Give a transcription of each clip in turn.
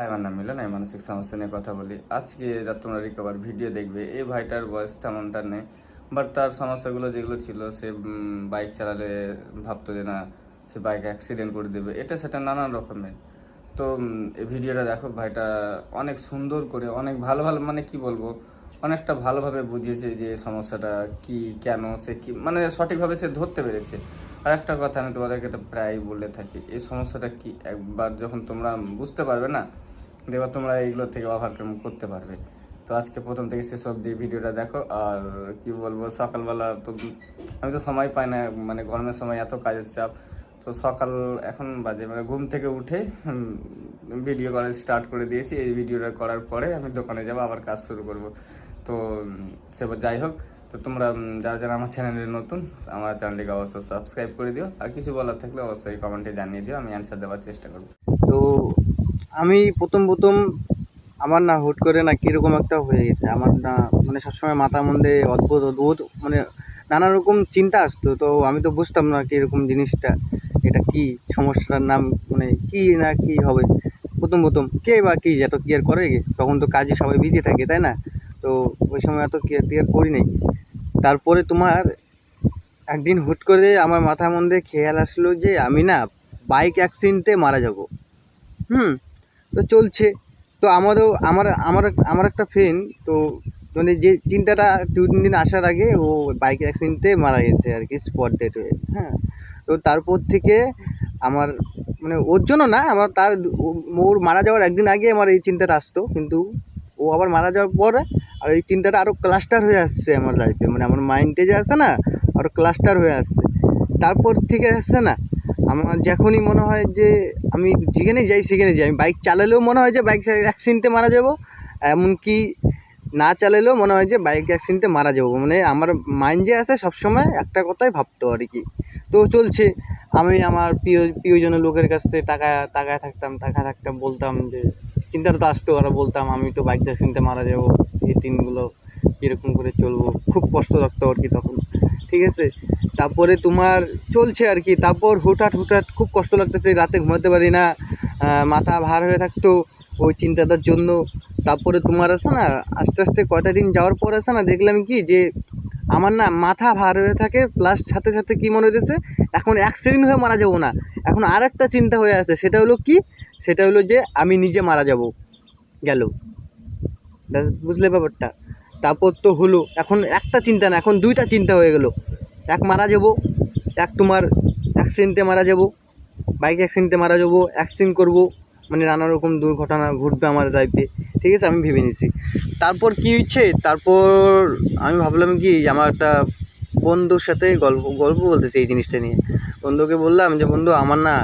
High আমার নাম মিলন, আমি মানসিক সমস্যা নিয়ে কথা বলি। আজকে যা তোমরা রিকভার ভিডিও দেখবে, এই ভাইটার বয়স তেমনটা নেই বাট তার সমস্যাগুলো যেগুলো ছিল, সে বাইক চালালে ভাবতো যে না, সে বাইক অ্যাক্সিডেন্ট করে দেবে। এটা সেটা নানান রকমের। তো এই ভিডিওটা দেখো, ভাইটা অনেক সুন্দর করে, অনেক ভালো ভালো মানে কি বলব, অনেকটা ভালোভাবে বুঝিয়েছে যে সমস্যাটা কি, কেন, সে কি মানে সঠিকভাবে সে ধরতে পেরেছে। আর একটা কথা আমি তোমাদেরকে তো প্রায় বলে থাকি, এই সমস্যাটা কি? একবার যখন তোমরা বুঝতে পারবে না দেখো তোমরা এইগুলো থেকে ওভারকাম করতে পারবে। তো আজকে প্রথম থেকে শেষ অব্দি ভিডিওটা দেখো, আর কি বলব, সকালবেলা তো আমি তো সময় পাই না মানে গরমের সময় এত কাজের চাপ। তো সকাল এখন বাজে মানে ঘুম থেকে উঠে ভিডিও করা স্টার্ট করে দিয়েছি। এই ভিডিওটা করার পরে আমি দোকানে যাব, আবার কাজ শুরু করব। তো, সে যাই হোক, তো তোমরা যারা যারা আমার চ্যানেলে নতুন, আমার চ্যানেলটিকে অবশ্যই সাবস্ক্রাইব করে দিও। আর কিছু বলার থাকলে অবশ্যই কমেন্টে জানিয়ে দিও, আমি অ্যান্সার দেওয়ার চেষ্টা করব। তো আমি প্রথম প্রথম আমার না হুট করে না কীরকম একটা হয়ে গেছে। আমার না মানে সবসময় মাথার মধ্যে অদ্ভুত অদ্ভুত মানে নানা রকম চিন্তা আসতো। তো আমি তো বুঝতাম না কীরকম জিনিসটা, এটা কি, সমস্যাটার নাম মানে কি না কি হবে। প্রথম প্রথম কে বা কি এত কেয়ার করে? তখন তো কাজে সবাই বিজি থাকে, তাই না? তো ওই সময় এত কেয়ার টেয়ার করি নাই। তারপরে তোমার একদিন হুট করে আমার মাথার মধ্যে খেয়াল আসলো যে আমি না বাইক অ্যাক্সিডেন্টে মারা যাব। হুম? তো চলছে। তো আমারও, আমার আমার আমার একটা ফ্রেন্ড তো মানে যে চিন্তাটা দু তিন দিন আসার আগে ও বাইক অ্যাক্সিডেন্টে মারা গেছে আর কি স্পট ডেট হয়ে। হ্যাঁ? তো তারপর থেকে আমার মানে ওর জন্য না, আমার তার ওর মারা যাওয়ার একদিন আগে আমার এই চিন্তাটা আসতো, কিন্তু ও আবার মারা যাওয়ার পরে আর এই চিন্তাটা আরও ক্লাস্টার হয়ে আসছে আমার লাইফে মানে আমার মাইন্ডে যে আসছে না আরও ক্লাস্টার হয়ে আসছে। তারপর থেকে আসছে না আমার যখনই মনে হয় যে আমি যেখানে যাই সেখানে যাই। আমি বাইক চালালেও মনে হয় যে বাইক অ্যাক্সিডেন্টে মারা যাব, এমনকি না চালালেও মনে হয় যে বাইক অ্যাক্সিডেন্টে মারা যাব। মানে আমার মাইন্ড যে আছে সবসময় একটা কথাই ভাবতো আর কি। তো চলছে, আমি আমার প্রিয় প্রিয়জনের লোকের কাছ থেকে টাকা থাকতাম টাকা থাকতাম, বলতাম যে চিন্তাটা তো আসতো আর বলতাম, আমি তো বাইক অ্যাক্সিডেন্টে মারা যাব, এই দিনগুলো কীরকম করে চলবো? খুব কষ্ট লাগতো আর কি তখন। ঠিক আছে? তারপরে তোমার চলছে আর কি। তারপর হুটহাট হুটহাট খুব কষ্ট লাগতেছে, রাতে ঘুমাতে পারি না মাথা ভার হয়ে থাকতো ওই চিন্তাটার জন্য। তারপরে তোমার আছে না, আস্তে আস্তে কয়টা দিন যাওয়ার পর আছে না, দেখলাম কি যে আমার না মাথা ভার হয়ে থাকে প্লাস সাথে সাথে কি মনে হতেছে এখন অ্যাক্সিডেন্ট হয়ে মারা যাব না। এখন আর একটা চিন্তা হয়ে আছে, সেটা হলো কি? সেটা হলো যে আমি নিজে মারা যাব। গেল। বুঝলে ব্যাপারটা? তারপর তো হলো, এখন একটা চিন্তা না, এখন দুইটা চিন্তা হয়ে গেল। এক মারা যাব, এক তোমার অ্যাক্সিডেন্টে মারা যাব বাইক অ্যাক্সিডেন্টে মারা যাব অ্যাক্সিডেন্ট করব মানে নানা রকম দুর্ঘটনা ঘটবে আমার লাইফে ঠিক আছে? আমি ভেবে নিছি। তারপর কি হচ্ছে? তারপর আমি ভাবলাম কি আমার একটা বন্ধুর সাথে গল্প গল্প বলতেছি এই জিনিসটা নিয়ে। বন্ধুকে বললাম যে, বন্ধু, আমার না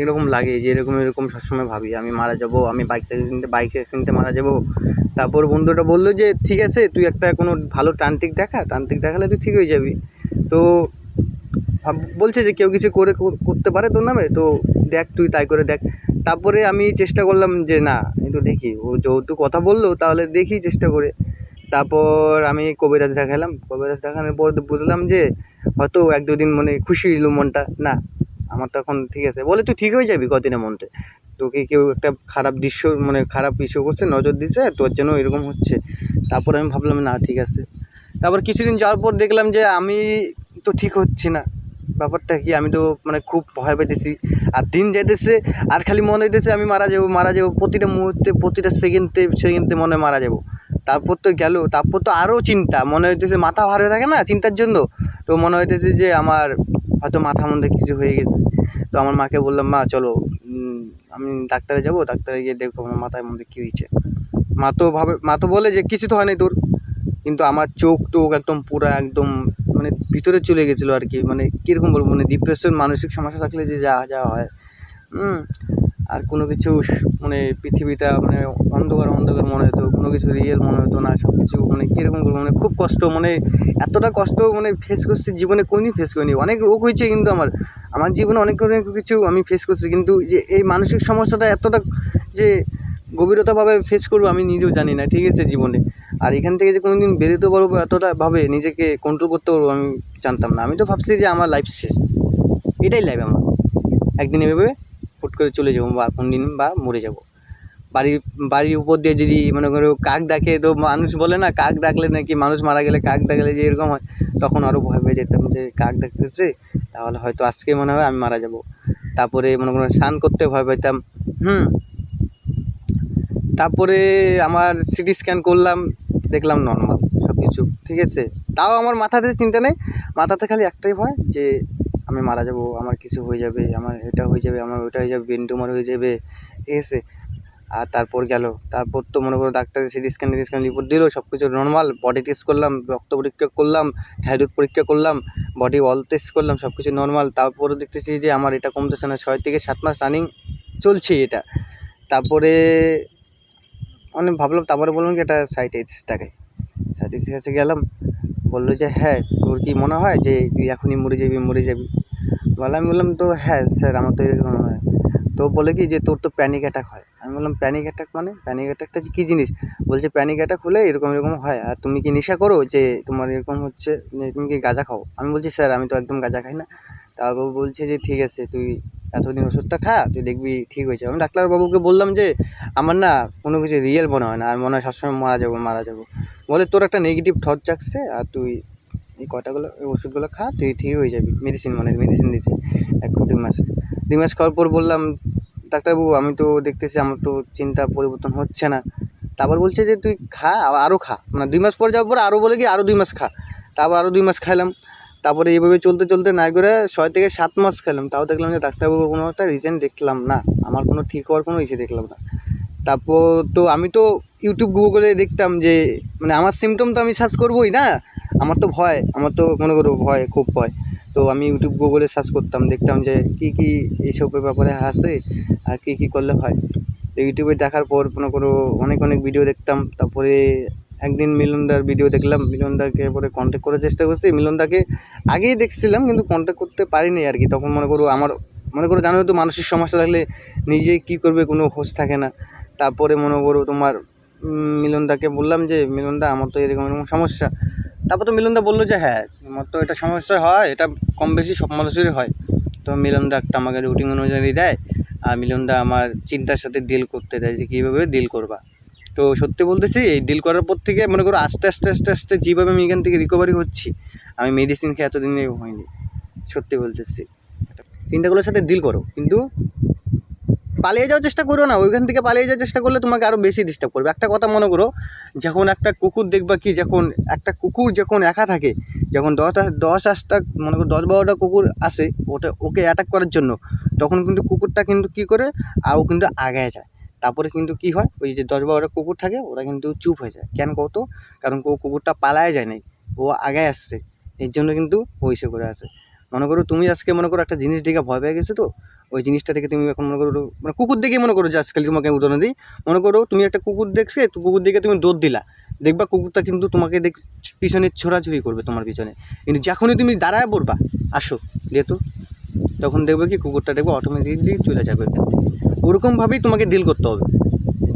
এরকম লাগে যে, এরকম এরকম সবসময় ভাবি। আমি মারা যাব, আমি বাইক অ্যাক্সিডেন্টে বাইক অ্যাক্সিডেন্টে মারা যাব তারপর বন্ধুটা বলল যে, ঠিক আছে, তুই একটা কোনো ভালো তান্ত্রিক দেখা, তান্ত্রিক দেখালে তুই ঠিক হয়ে যাবি। তো বলছে যে, কেউ কিছু করে করতে পারে তোর নামে, তো দেখ তুই তাই করে দেখ। তারপরে আমি চেষ্টা করলাম যে, না একটু দেখি, ও যেহেতু কথা বলল, তাহলে দেখি চেষ্টা করে। তারপর আমি কবিরাজ দেখালাম। কবিরাজ দেখানোর পর বুঝলাম যে, হয়তো এক দুদিন মানে খুশি হইল মনটা। না, আমার তো এখন ঠিক আছে। বলে, তুই ঠিক হয়ে যাবি কদিনের মধ্যে? তোকে কেউ একটা খারাপ দৃশ্য মানে খারাপ ইস্যু করছে, নজর দিছে, তোর জন্য এরকম হচ্ছে। তারপর আমি ভাবলাম, না, ঠিক আছে। তারপর কিছুদিন যাওয়ার পর দেখলাম যে, আমি তো ঠিক হচ্ছি না। ব্যাপারটা কি, আমি তো মানে খুব ভয় পেতেছি। আর দিন যাইতেছে, আর খালি মনে হইতেছে আমি মারা যাব মারা যাব, প্রতিটা মুহূর্তে, প্রতিটা সেকেন্ডে সেকেন্ডে মনে মারা যাব। তারপর তো গেল, তারপর তো আরও চিন্তা, মনে হইতেছে মাথা ভার হয়ে থাকে না চিন্তার জন্য। তো মনে হইতেছে যে, আমার হয়তো মাথার মধ্যে কিছু হয়ে গেছে। তো আমার মাকে বললাম, মা, চলো আমি ডাক্তারে যাব, ডাক্তারে গিয়ে দেখব আমার মাথার মধ্যে কী হয়েছে। মা তো ভাবে, মা তো বলে যে কিছু তো হয় নাই তোর। কিন্তু আমার চোখ টোক একদম পুরো একদম মানে ভিতরে চলে গেছিল আর কি। মানে কীরকম বলব মানে ডিপ্রেশন মানসিক সমস্যা থাকলে যে যা যা হয়। আর কোনো কিছু মানে পৃথিবীটা মানে অন্ধকার অন্ধকার মনে হতো কোনো কিছু রিয়েল মনে হতো না সব কিছু মানে কীরকম করব মানে খুব কষ্ট মানে এতটা কষ্ট মানে ফেস করছি, জীবনে কোনই ফেস করিনি। অনেক রোগ হয়েছে কিন্তু আমার আমার জীবনে অনেক অনেক কিছু আমি ফেস করছি। কিন্তু যে এই মানসিক সমস্যাটা এতটা যে গভীরতাভাবে ফেস করব আমি নিজেও জানি না, ঠিক আছে জীবনে। আর এখান থেকে যে কোনোদিন বেরোতে পারব এতটা ভাবে নিজেকে কন্ট্রোল করতে পারব আমি জানতাম না। আমি তো ভাবছি যে আমার লাইফ শেষ। এটাই লাইফ আমার। একদিন এভাবে করে চলে যাব বা কোন দিন বা মরে যাব। বাড়ির বাড়ির উপর দিয়ে যদি মনে করো কাক ডাকে, তো মানুষ বলে না, কাক ডাকলে নাকি মানুষ মারা গেলে, কাক ডাকলে যে এরকম হয়, তখন আরও ভয় পেয়ে যেতাম যে কাক ডাকতেছে, তাহলে হয়তো আজকে মনে হয় আমি মারা যাব। তারপরে মনে করো স্নান করতে ভয় পেতাম, হুম। তারপরে আমার সিটি স্ক্যান করলাম, দেখলাম নর্মাল সব কিছু ঠিক আছে। তাও আমার মাথাতে চিন্তা নেই, মাথাতে খালি একটাই ভয় যে আমি মারা যাব, আমার কিছু হয়ে যাবে, আমার এটা হয়ে যাবে, আমার ওটা হয়ে যাবে ব্রেন টিউমার হয়ে যাবে, ঠিক আছে? আর তারপর গেল, তারপর তো মনে করো ডাক্তারের সিটি স্ক্যান টিটি স্ক্যান রিপোর্ট দিল সব কিছু নর্মাল বডি টেস্ট করলাম, রক্ত পরীক্ষা করলাম থাইরয়েড পরীক্ষা করলাম বডি অল টেস্ট করলাম সব কিছু নর্মাল তারপরে দেখতেছি যে আমার এটা কমতেছে না, ছয় থেকে সাত মাস রানিং চলছে এটা। তারপরে অনেক ভাবলাম, তারপরে বললাম কি এটা সাইটেজ টাকায় সাইটেজ কাছে গেলাম, বলল যে হ্যাঁ তোর কি মনে হয় যে তুই এখনই মরে যাবি মরে যাবি? বললাম আমি বললাম, তো হ্যাঁ স্যার আমার তো এরকম মনে হয়। তো বলে কি যে, তোর তো প্যানিক অ্যাটাক হয়। আমি বললাম প্যানিক অ্যাটাক মানে? প্যানিক অ্যাটাকটা কী জিনিস? বলছে প্যানিক অ্যাটাক হলে এরকম এরকম হয়। আর তুমি কি নেশা করো যে তোমার এরকম হচ্ছে তুমি কি গাঁজা খাও? আমি বলছি স্যার আমি তো একদম গাঁজা খাই না। তারপর বলছে যে, ঠিক আছে, তুই এতদিন ওষুধটা খা, তুই দেখবি ঠিক হয়েছে আমি ডাক্তারবাবুকে বললাম যে, আমার না কোনো কিছু রিয়েল মনে হয় না, আর মনে হয় সবসময় মারা যাব মারা যাব। বলে, তোর একটা নেগেটিভ থট জাগছে আর তুই এই কটাগুলো এই ওষুধগুলো খা, তুই ঠিক হয়ে যাবি। মেডিসিন মানে মেডিসিন দিয়েছে, এক দুই মাসে। দুই মাস খাওয়ার পর বললাম, ডাক্তারবাবু, আমি তো দেখতেছি, আমার তো চিন্তা পরিবর্তন হচ্ছে না। তারপর বলছে যে, তুই খা আরও খা। মানে দুই মাস পর যাওয়ার পর আরও বলে কি আরও দুই মাস খা। তারপর আরও দুই মাস খাইলাম। তারপরে এইভাবে চলতে চলতে নাই করে ছয় থেকে সাত মাস খেলাম তাও দেখলাম যে ডাক্তারবাবুর কোনো একটা রিজেন দেখলাম না। আমার কোনো ঠিক হওয়ার কোনো ইসে দেখলাম না। তারপর তো আমি তো ইউটিউব গুগলে দেখতাম যে মানে আমার সিমটম তো আমি সার্চ করবোই না? আমার তো ভয়, আমার তো মনে করো ভয়, খুব ভয়। তো আমি ইউটিউব গুগলে সার্চ করতাম, দেখতাম যে কী কী এইসবের ব্যাপারে আসে আর কী কী করলে হয়। তো ইউটিউবে দেখার পর মনে করো অনেক অনেক ভিডিও দেখতাম। তারপরে একদিন মিলনদার ভিডিও দেখলাম। মিলনদাকে পরে কন্ট্যাক্ট করার চেষ্টা করছি। মিলনদাকে আগেই দেখছিলাম, কিন্তু কন্ট্যাক্ট করতে পারিনি আর কি। তখন মনে করো আমার, মনে করো জানো তো, মানসিক সমস্যা থাকলে নিজে কী করবে কোনো হোশ থাকে না। তারপরে মনে করো তোমার মিলনদাকে বললাম যে, মিলনদা, আমার তো এরকম এরকম সমস্যা। তারপর তো মিলনদা বলল যে হ্যাঁ আমার তো এটা সমস্যা হয়, এটা কম বেশি সব মানুষেরই হয়। তো মিলনদা একটা আমাকে রুটিন অনুযায়ী দেয়, আর মিলনদা আমার চিন্তার সাথে ডিল করতে দেয় যে, কীভাবে ডিল করবা? তো সত্যি বলতেছি, এই ডিল করার পর থেকে মনে করো আস্তে আস্তে আস্তে আস্তে যেভাবে আমি এখান থেকে রিকভারি হচ্ছি, আমি মেডিসিন খেয়ে এতদিনে হয়নি। সত্যি বলতেছি। চিন্তাগুলোর সাথে ডিল করো, কিন্তু পালিয়ে যাওয়ার চেষ্টা করো না, ওইখান থেকে পালিয়ে যাওয়ার চেষ্টা করলে তোমাকে আরও বেশি ডিস্টার্ব করবে। একটা কথা মনে করো, যখন একটা কুকুর দেখবা কি, যখন একটা কুকুর যখন একা থাকে, যখন দশটা দশ আটটা, মনে করো দশ বারোটা কুকুর আসে, ওটা, ওকে অ্যাটাক করার জন্য, তখন কিন্তু কুকুরটা কিন্তু কী করে আর ও কিন্তু আগায় যায়। তারপরে কিন্তু কি হয়, ওই যে দশ বারোটা কুকুর থাকে, ওরা কিন্তু চুপ হয়ে যায়। কেন কত? কারণ ও কুকুরটা পালায় যায় নাই, ও আগায় আসছে, এর জন্য কিন্তু ও এসে করে আসে মনে করো তুমি আজকে মনে করো একটা জিনিস দেখে ভয় পেয়ে গেছো তো ওই জিনিসটা থেকে তুমি এখন মনে করো মানে কুকুর দেখে মনে করো যে আজকাল তোমাকে উদাহরণ দিই। মনে করো তুমি একটা কুকুর দেখছে, তো কুকুর দেখে তুমি দৌড় দিলা। দেখবা কুকুরটা কিন্তু তোমাকে দেখ পিছনে ছোড়াছুড়ি করবে তোমার পিছনে। কিন্তু যখনই তুমি দাঁড়ায় পড়বা, আসো, যেহেতু, তখন দেখবে কি কুকুরটা দেখবে অটোমেটিকলি চলে যাবে ওরকমভাবেই তোমাকে ডিল করতে হবে।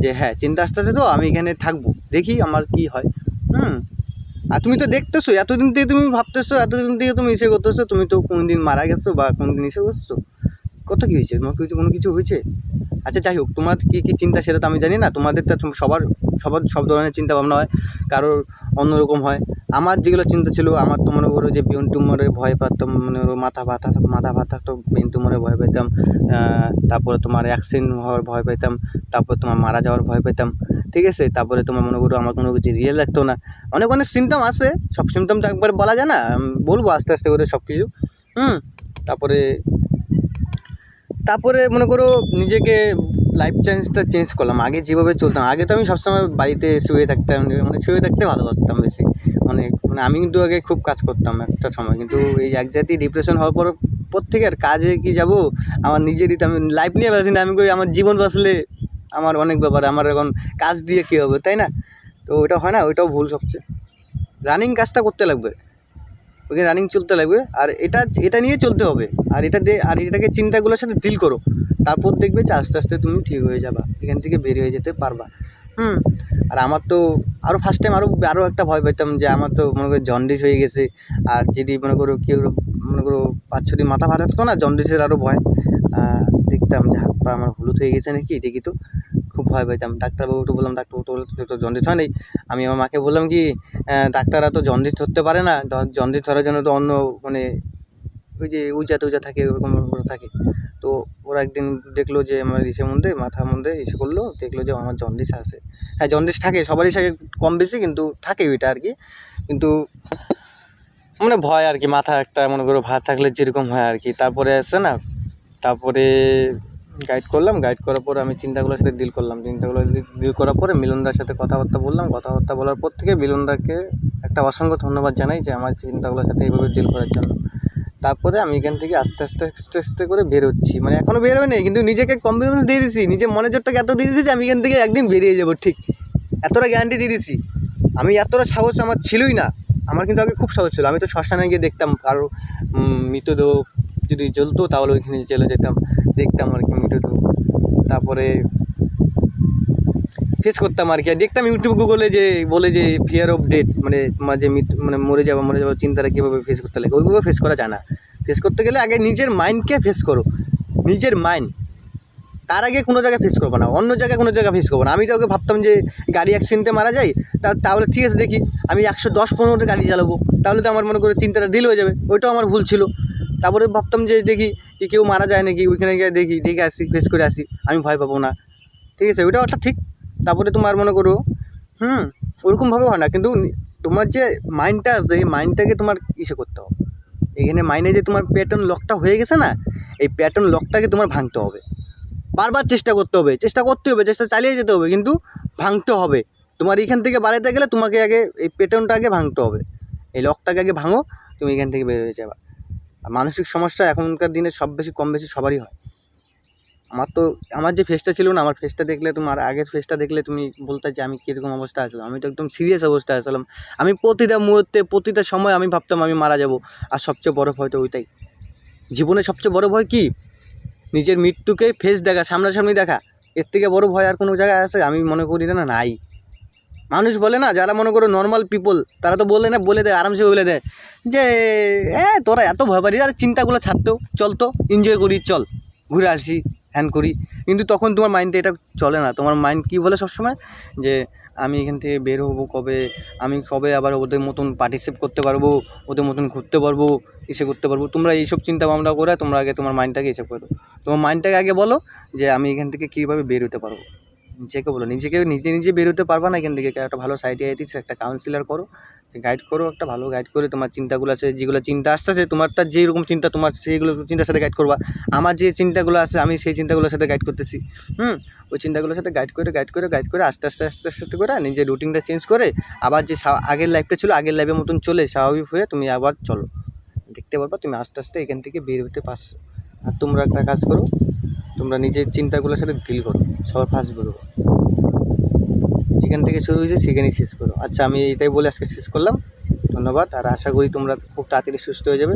যে হ্যাঁ চিন্তা আসতে আসতেছে তো আমি এখানে থাকব, দেখি আমার কি হয়। হুম। আর তুমি তো দেখতেছো, এতদিন থেকে তুমি ভাবতেছো, এতদিন থেকে তুমি ইসে করতেছো, তুমি তো কোনো দিন মারা গেছো বা কোনো দিন ইসে করছ। কত কী হয়েছে? তোমার কিছু কোনো কিছু হয়েছে? আচ্ছা যাই হোক, তোমার কী কী চিন্তা সেটা তো আমি জানি না। তোমাদের তো সবার সবার সব ধরনের চিন্তা ভাবনা হয়। কারোর অন্যরকম হয়। আমার যেগুলো চিন্তা ছিল, আমার তো মনে করো যে ব্রেন টিউমারে ভয় পেতাম, মনে করো মাথা ব্যথা মাথা ব্যথা তো ব্রেন টিউমারে ভয় পেতাম তারপরে তোমার অ্যাক্সিডেন্ট হওয়ার ভয় পেতাম তারপর তোমার মারা যাওয়ার ভয় পেতাম ঠিক আছে? তারপরে তোমার মনে করো আমার কোনো কিছু রিয়েল লাগতো না। অনেক অনেক সিমটম আছে। সব সিমটম তো একবার বলা যায় না। বলব আস্তে আস্তে করে সব কিছু হুম? তারপরে তারপরে মনে করো নিজেকে লাইফ চেঞ্জটা চেঞ্জ করলাম। আগে যেভাবে চলতাম, আগে তো আমি সবসময় বাড়িতে শুয়ে থাকতাম মানে শুয়ে থাকতে ভালোবাসতাম বেশি। মানে মানে আমি কিন্তু আগে খুব কাজ করতাম একটা সময়, কিন্তু এই এক জাতি ডিপ্রেশন হওয়ার পর পর থেকে আর কাজে কি যাব? আমার নিজেরই আমি লাইফ নিয়ে বাঁচি না, আমি কই আমার জীবন বাঁচলে আমার অনেক ব্যাপার, আমার এখন কাজ দিয়ে কী হবে, তাই না? তো ওটা হয় না, ওইটাও ভুল সবচেয়ে। রানিং কাজটা করতে লাগবে। ওকে রানিং চলতে লাগবে। আর এটা এটা নিয়ে চলতে হবে। আর এটা আর এটাকে চিন্তাগুলোর সাথে ডিল করো। তারপর দেখবে যে আস্তে আস্তে তুমি ঠিক হয়ে যাবা। এখান থেকে বেরিয়ে যেতে পারবা। হুম? আর আমার তো আরও ফার্স্ট টাইম আরও আরও একটা ভয় পেতাম যে আমার তো মনে করো জন্ডিস হয়ে গেছে। আর যদি মনে করো কেউ, মনে করো পাঁচ ছটি মাথা ভাত থাকতো না জন্ডিসের আরও ভয়। দেখতাম যে হাত পা আমার হলুদ হয়ে গেছে নাকি, দেখি তো। খুব ভয় পাইতাম ডাক্তারবাবুকে বললাম, ডাক্তারবাবু বলল "তোর তো জন্ডিস হয় নাই আমি আমার মাকে বললাম কি ডাক্তাররা তো জন্ডিস ধরতে পারে না। জন্ডিস ধরার জন্য তো অন্য মানে ওই যে উজা টুজা থাকে, ওরকম থাকে। তো ওরা একদিন দেখল যে আমার ইসের মধ্যে মাথার মধ্যে ইসে করল, দেখল যে আমার জন্ডিস আছে। হ্যাঁ জন্ডিস থাকে, সবারই থাকে, কম বেশি কিন্তু থাকে ওইটা আর কি। কিন্তু মানে ভয় আর কি, মাথা একটা মনে করো ভাত থাকলে যেরকম হয় আর কি। তারপরে আসছে না, তারপরে গাইড করলাম গাইড করার পর আমি চিন্তাগুলোর সাথে ডিল করলাম। চিন্তাগুলো ডিল করার পরে মিলনদার সাথে কথাবার্তা বললাম। কথাবার্তা বলার পর থেকে মিলনদাকে একটা অসংখ্য ধন্যবাদ জানাই যে আমার চিন্তাগুলোর সাথে এইভাবে ডিল করার জন্য। তারপরে আমি এখান থেকে আস্তে আস্তে আস্তে আস্তে করে বেরোচ্ছি। মানে এখনও বেরোয় নেই কিন্তু নিজেকে কনফিডেন্স দিয়ে দিছি। নিজের মনের জোরটাকে এত দিয়ে দিয়েছি আমি এখান থেকে একদিন বেরিয়ে যাব, ঠিক। এতটা গ্যারান্টি দিয়ে দিছি। আমি এতটা সাহস আমার ছিলই না। আমার কিন্তু আগে খুব সাহস ছিল। আমি তো শ্মশানে গিয়ে দেখতাম কারও মৃতদেহ যদি জ্বলতো তাহলে ওইখানে চলে যেতাম। দেখতাম আর কি মৃতদেহ তারপরে ফেস করতাম আর কি। আর দেখতাম ইউটিউব, গুগলে যে বলে যে ফিয়ার অফ ডেট মানে তোমার যে মানে মরে যাওয়া, মরে যাওয়ার চিন্তাটা কীভাবে ফেস করতে লাগে, ওইভাবে ফেস করা যায় না। ফেস করতে গেলে আগে নিজের মাইন্ডকে ফেস করো। নিজের মাইন্ড তার আগে কোনো জায়গায় ফেস করব না। অন্য জায়গায় কোনো জায়গায় ফেস করব না। আমি তো ওকে ভাবতাম যে গাড়ি অ্যাক্সিডেন্টে মারা তা, তাহলে ঠিক আছে, দেখি। আমি একশো দশ পনেরোতে গাড়ি চালাবো। তাহলে তো আমার মনে করে চিন্তাটা ডিল হয়ে যাবে। ওইটাও আমার ভুল ছিল। তারপরে ভাবতাম যে দেখি কি কেউ মারা যায় নাকি, ওইখানে গিয়ে দেখি, দেখে আসি ফেস করে আসি, আমি ভয় পাবো না। ঠিক আছে, ওইটাও একটা ঠিক। তারপরে তোমার মনে করো, হুম, ওরকমভাবে হয় না। কিন্তু তোমার যে মাইন্ডটা আছে এই মাইন্ডটাকে তোমার ইসে করতে হবে। এখানে মাইনে যে তোমার প্যাটার্ন লকটা হয়ে গেছে না, এই প্যাটার্ন লকটাকে তোমার ভাঙতে হবে। বারবার চেষ্টা করতে হবে, চেষ্টা করতে হবে, চেষ্টা চালিয়ে যেতে হবে, কিন্তু ভাঙতে হবে। তোমার এখান থেকে বাড়াতে গেলে তোমাকে আগে এই প্যাটার্নটা আগে ভাঙতে হবে। এই লকটাকে আগে ভাঙো, তুমি এখান থেকে বের হয়ে যাবে। মানসিক সমস্যা এখনকার দিনে সব বেশি, কম বেশি সবারই হয়। আমার তো, আমার যে ফেসটা ছিল না, আমার ফেসটা দেখলে তোমার আগের ফেসটা দেখলে তুমি বলতে যে আমি কীরকম অবস্থা আসলাম আমি তো একদম সিরিয়াস অবস্থায় আসলাম আমি প্রতিটা মুহূর্তে, প্রতিটা সময় আমি ভাবতাম আমি মারা যাব। আর সবচেয়ে বড় ভয় তো ওইটাই। জীবনে সবচেয়ে বড় ভয় কী? নিজের মৃত্যুকে ফেস দেখা, সামনাসামনি দেখা। এর থেকে বড় ভয় আর কোনো জায়গায় আছে? আমি মনে করি না, নাই। মানুষ বলে না, যারা মনে করো নর্মাল পিপল তারা তো বলে না, বলে দেয়, আরামসে বলে দেয়। যে, এ, তোরা এত ভয় পারিস আর চিন্তাগুলো ছাড়তেও চল তো এনজয় করি, চল, ঘুরে আসি হ্যান করি। কিন্তু তখন তোমার মাইন্ডে এটা চলে না। তোমার মাইন্ড কী বলে সবসময়? যে, আমি এখান থেকে বের হব কবে? আমি কবে আবার ওদের মতন পার্টিসিপেট করতে পারব? ওদের মতন ঘুরতে পারব? ইসে করতে পারব? তোমরা এইসব চিন্তা ভাবনা করে তোমরা আগে তোমার মাইন্ডটাকে ইসে করো তোমার মাইন্ডটাকে আগে বলো যে, আমি এখান থেকে কীভাবে বের হতে পারব? নিজেকে বলো, নিজেকে নিজে নিজে বেরোতে পারবা না এখান থেকে। একটা ভালো সাইটিয়াইটিস একটা কাউন্সিলার করো গাইড করো, একটা ভালো গাইড করে তোমার চিন্তাগুলো আছে, যেগুলো চিন্তা আসতেছে, তোমার তার যেরকম চিন্তা, তোমার সেইগুলো চিন্তার সাথে গাইড করবা। আমার যে চিন্তাগুলো আছে, আমি সেই চিন্তাগুলোর সাথে গাইড করতেছি। হুম? ওই চিন্তাগুলোর সাথে গাইড করে গাইড করে গাইড করে আস্তে আস্তে আস্তে আস্তে করে নিজের রুটিনটা চেঞ্জ করে আবার যে আগের লাইফটা ছিল, আগের লাইফের মতন চলে, স্বাভাবিক হয়ে তুমি আবার চলো। দেখতে পারবা তুমি আস্তে আস্তে এখান থেকে বের হতে পারছ। আর তোমরা একটা কাজ করো, তোমরা নিজের চিন্তাগুলোর সাথে ডিল করো। সবার ফার্স্ট বেরোবো। যেখান থেকে শুরু হয়েছে সেখানেই শেষ করো। আচ্ছা আমি এটাই বলে আজকে শেষ করলাম। ধন্যবাদ, আর আশা করি তোমরা খুব তাড়াতাড়ি সুস্থ হয়ে যাবে।